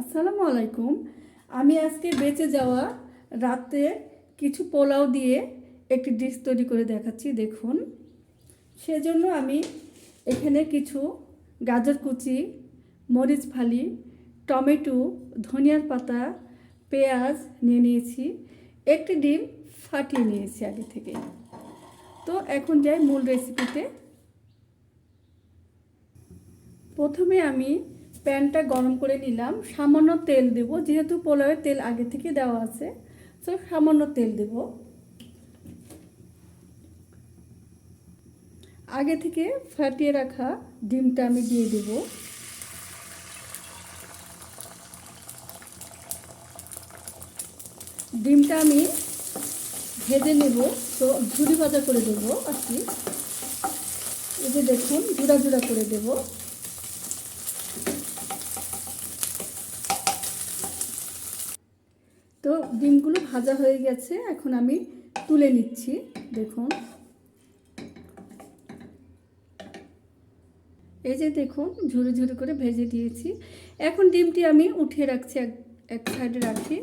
আসসালামু আলাইকুম। আমি আজকে বেঁচে যাওয়া রাতে কিছু পোলাও দিয়ে একটি ডিশ তৈরি করে দেখাচ্ছি, দেখুন। সেজন্য আমি এখানে কিছু গাজর কুচি, মরিচ ফালি, টমেটো, ধনিয়ার পাতা, পেঁয়াজ নিয়ে নিয়েছি। একটি ডিম ফাটিয়ে নিয়েছি আগে থেকে। তো এখন যাই মূল রেসিপিতে প্রথমে আমি প্যানটা গরম করে নিলাম। সামান্য তেল দেব, যেহেতু পোলাওয়ের তেল আগে থেকে দেওয়া আছে। তো সামান্য তেল দেব। আগে থেকে ফাটিয়ে রাখা ডিমটা আমি দিয়ে দেব। ডিমটা আমি ভেজে নেব, তো ঝুড়ি ভাজা করে দেবো আর কি এই যে দেখুন, জুড়া জুড়া করে দেবো তো ডিমগুলো ভাজা হয়ে গেছে, এখন আমি তুলে নিচ্ছি, দেখুন। এই যে দেখুন, ঝুড়ি ঝুড়ি করে ভেজে দিয়েছি। এখন ডিমটি আমি উঠিয়ে রাখছি এক এক সাইডে রাখি।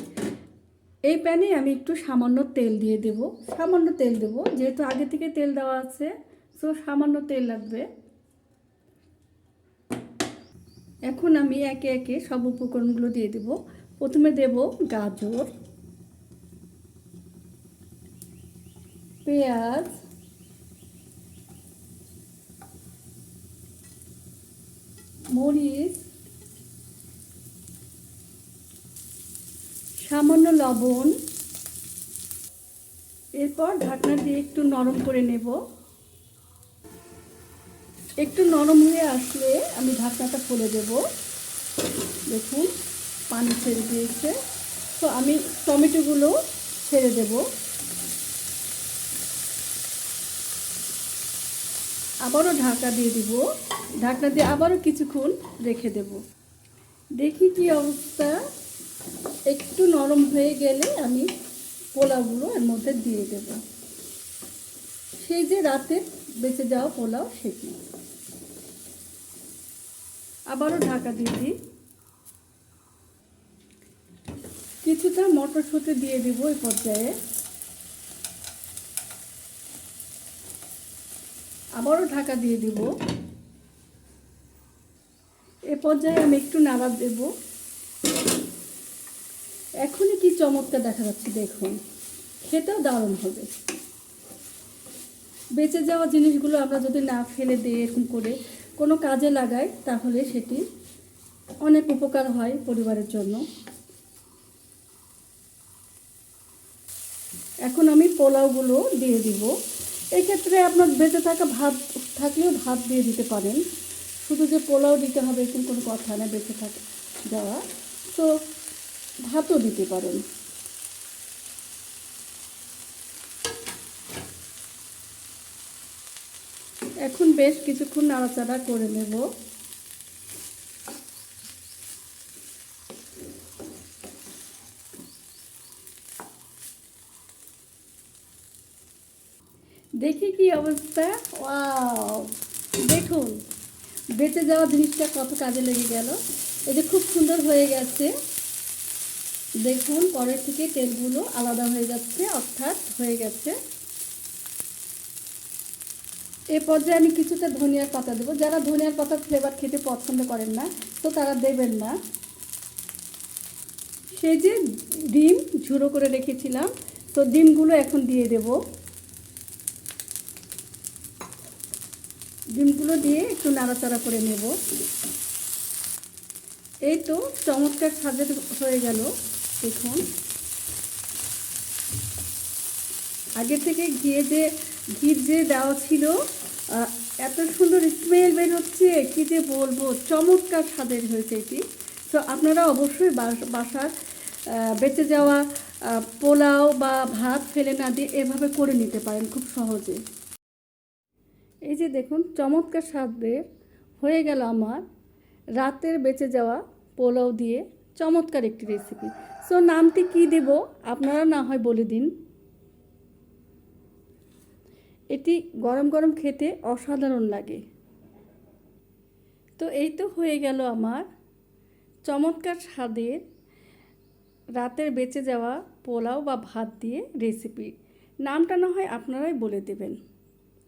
এই প্যানে আমি একটু সামান্য তেল দিয়ে দেব, সামান্য তেল দেব, যেহেতু আগে থেকে তেল দেওয়া আছে, তো সামান্য তেল লাগবে। এখন আমি একে একে সব উপকরণগুলো দিয়ে দেব। প্রথমে দেব গাজর পেঁয়াজ মরিচ সামান্য লবণ। এরপর ঢাকনা দিয়ে একটু নরম করে নেব। একটু নরম হয়ে আসলে আমি ঢাকনাটা খুলে দেব। দেখুন, পানি ছেড়ে দিয়েছে। তো আমি টমেটোগুলো ছেড়ে দেব। আবারও ঢাকা দিয়ে দিব। ঢাকনা দিয়ে আবারও কিছুক্ষণ রেখে দেব। দেখি কি অবস্থা। একটু নরম হয়ে গেলে আমি পোলাওগুলো এর মধ্যে দিয়ে দেব। সেই যে রাতে বেঁচে যাওয়া পোলাও সেটি। আবারও ঢাকা দিয়ে দিই। কিছুটা মটরশুঁটি দিয়ে দিব এই পর্যায়ে। আবারও ঢাকা দিয়ে দিব। এ পর্যায়ে আমি একটু নাড়া দেব। এখনই কি চমৎকার দেখা যাচ্ছে দেখুন। খেতেও দারুণ হবে। বেঁচে যাওয়া জিনিসগুলো আমরা যদি না ফেলে দিই এরকম করে কোনো কাজে লাগাই, তাহলে সেটি অনেক উপকার হয় পরিবারের জন্য। এখন আমি পোলাওগুলো দিয়ে দিব। এক্ষেত্রে আপনার বেঁচে থাকা ভাত থাকলেও ভাত দিয়ে দিতে পারেন। শুধু যে পোলাও দিতে হবে এরকম কোনো কথা না, বেঁচে থাকা যাওয়া। তো ভাতও দিতে পারেন। এখন বেশ কিছুক্ষণ নাড়াচাড়া করে নেব। দেখি কি অবস্থা? ওয়াও! দেখুন, বেঁচে যাওয়া জিনিসটা কত কাজে লেগে গেল। যে খুব সুন্দর হয়ে গেছে। দেখুন, পরের থেকে তেলগুলো আলাদা হয়ে যাচ্ছে, অর্থাৎ হয়ে গেছে। এ পর্যায়ে আমি কিছুটা ধনিয়ার পাতা দেবো। যারা ধনিয়ার পাতার ফ্লেভার খেতে পছন্দ করেন না, তো তারা দেবেন না। সেই যে ডিম ঝুড়ো করে রেখেছিলাম, তো ডিমগুলো এখন দিয়ে দেব। ডিমগুলো দিয়ে একটু নাড়াচাড়া করে নেব। এই তো চমৎকার স্বাদের হয়ে গেল দেখুন। আগে থেকে ঘিয়ে যে ঘি যে দেওয়া ছিল এত সুন্দর স্মেল বের হচ্ছে, কী যে বলব, চমৎকার স্বাদের হয়েছে এটি। তো আপনারা অবশ্যই বাসার বেঁচে যাওয়া পোলাও বা ভাত ফেলে না দিয়ে এভাবে করে নিতে পারেন খুব সহজে। এই যে দেখুন, চমৎকার স্বাদের হয়ে গেল আমার রাতের বেঁচে যাওয়া পোলাও দিয়ে চমৎকার একটি রেসিপি সো নামটি কি দেব? আপনারা না হয় বলে দিন। এটি গরম গরম খেতে অসাধারণ লাগে। তো, এই তো হয়ে গেল আমার চমৎকার স্বাদের রাতের বেঁচে যাওয়া পোলাও বা ভাত দিয়ে রেসিপি নামটা না হয় আপনারাই বলে দেবেন।